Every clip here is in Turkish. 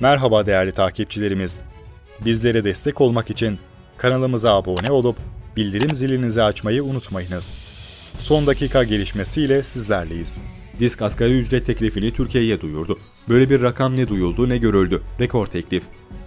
Merhaba değerli takipçilerimiz. Bizlere destek olmak için kanalımıza abone olup bildirim zilinizi açmayı unutmayınız. Son dakika gelişmesiyle sizlerleyiz. Disk asgari ücret teklifini Türkiye'ye duyurdu. Böyle bir rakam ne duyuldu ne görüldü. Rekor teklif.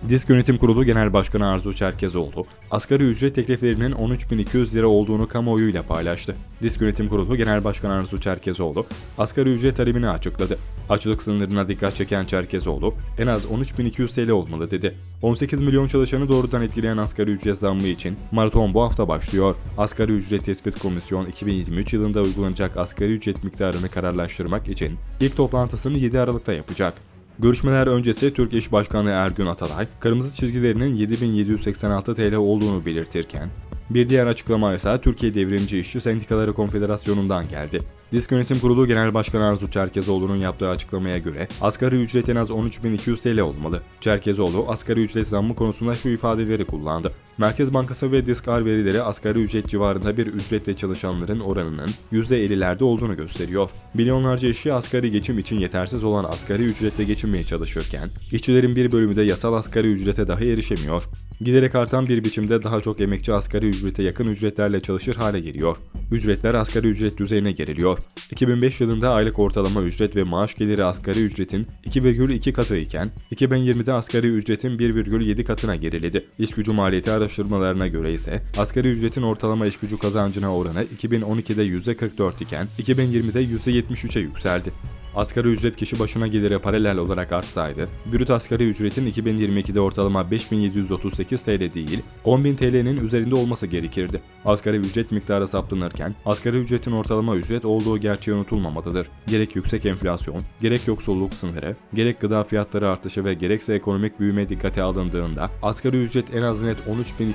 Disk Yönetim Kurulu Genel Başkanı Arzu Çerkezoğlu, asgari ücret tekliflerinin 13.200 lira olduğunu kamuoyuyla paylaştı. Disk Yönetim Kurulu Genel Başkanı Arzu Çerkezoğlu, asgari ücret talebini açıkladı. Açlık sınırına dikkat çeken Çerkezoğlu, en az 13.200 TL olmalı dedi. 18 milyon çalışanı doğrudan etkileyen asgari ücret zammı için maraton bu hafta başlıyor. Asgari Ücret Tespit Komisyon 2023 yılında uygulanacak asgari ücret miktarını kararlaştırmak için ilk toplantısını 7 Aralık'ta yapacak. Görüşmeler öncesi Türk İş Başkanı Ergün Atalay, kırmızı çizgilerinin 7786 TL olduğunu belirtirken, bir diğer açıklama ise Türkiye Devrimci İşçi Sendikaları Konfederasyonu'ndan geldi. Disk Yönetim Kurulu Genel Başkanı Arzu Çerkezoğlu'nun yaptığı açıklamaya göre asgari ücret en az 13.200 TL olmalı. Çerkezoğlu asgari ücret zammı konusunda şu ifadeleri kullandı. Merkez Bankası ve Diskar verileri asgari ücret civarında bir ücretle çalışanların oranının %50'lerde olduğunu gösteriyor. Milyonlarca işçi asgari geçim için yetersiz olan asgari ücretle geçinmeye çalışırken, işçilerin bir bölümü de yasal asgari ücrete dahi erişemiyor. Giderek artan bir biçimde daha çok emekçi asgari ücrete yakın ücretlerle çalışır hale geliyor. Ücretler asgari ücret düzeyine geriliyor. 2005 yılında aylık ortalama ücret ve maaş geliri asgari ücretin 2,2 katı iken 2020'de asgari ücretin 1,7 katına geriledi. İş gücü maliyeti araştırmalarına göre ise asgari ücretin ortalama iş gücü kazancına oranı 2012'de %44 iken 2020'de %73'e yükseldi. Asgari ücret kişi başına gelire paralel olarak artsaydı, brüt asgari ücretin 2022'de ortalama 5738 TL değil, 10.000 TL'nin üzerinde olması gerekirdi. Asgari ücret miktarı saptanırken, asgari ücretin ortalama ücret olduğu gerçeği unutulmamalıdır. Gerek yüksek enflasyon, gerek yoksulluk sınırı, gerek gıda fiyatları artışı ve gerekse ekonomik büyüme dikkate alındığında asgari ücret en az net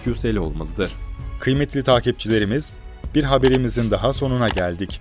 13.200 TL olmalıdır. Kıymetli takipçilerimiz, bir haberimizin daha sonuna geldik.